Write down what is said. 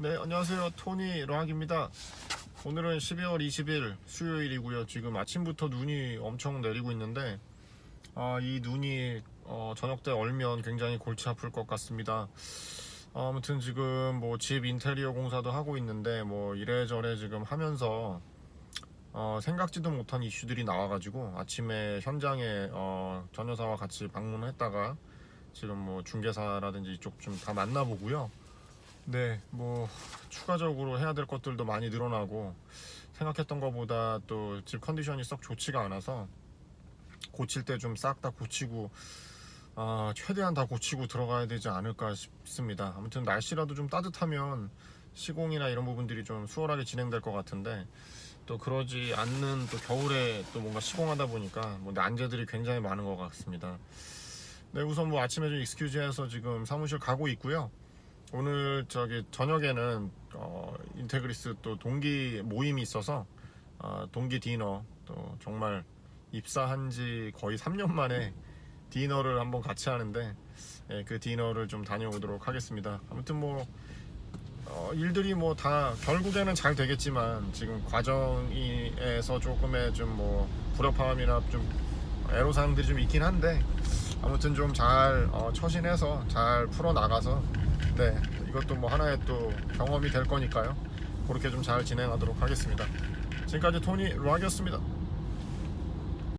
네, 안녕하세요. 토니 락입니다. 오늘은 12월 20일 수요일이고요. 지금 아침부터 눈이 엄청 내리고 있는데 아, 이 눈이 어, 저녁 때 얼면 굉장히 골치 아플 것 같습니다. 어, 아무튼 지금 뭐 집 인테리어 공사도 하고 있는데 뭐 이래저래 지금 하면서 어, 생각지도 못한 이슈들이 나와가지고 아침에 현장에 어, 전여사와 같이 방문했다가 지금 뭐 중개사라든지 이쪽 좀 다 만나보고요. 네, 뭐 추가적으로 해야 될 것들도 많이 늘어나고 생각했던 것보다 또 집 컨디션이 썩 좋지가 않아서 고칠 때 좀 싹 다 고치고 아, 최대한 다 고치고 들어가야 되지 않을까 싶습니다. 아무튼 날씨라도 좀 따뜻하면 시공이나 이런 부분들이 좀 수월하게 진행될 것 같은데 또 그러지 않는 또 겨울에 또 뭔가 시공하다 보니까 뭐 난제들이 굉장히 많은 것 같습니다. 네, 우선 뭐 아침에 좀 익스큐즈해서 지금 사무실 가고 있고요. 오늘 저기 저녁에는 어, 인테그리스 또 동기 모임이 있어서 어, 동기 디너 또 정말 입사한 지 거의 3년 만에 디너를 한번 같이 하는데 예, 그 디너를 좀 다녀오도록 하겠습니다. 아무튼 뭐 어, 일들이 뭐 다 결국에는 잘 되겠지만 지금 과정에서 조금의 좀 뭐 불협화음이나 좀 애로사항들이 좀 있긴 한데 아무튼 좀잘 처신해서 잘 풀어 나가서 네 이것도 뭐 하나의 또 경험이 될 거니까요. 그렇게 좀 잘 진행하도록 하겠습니다. 지금까지 토니 락이었습니다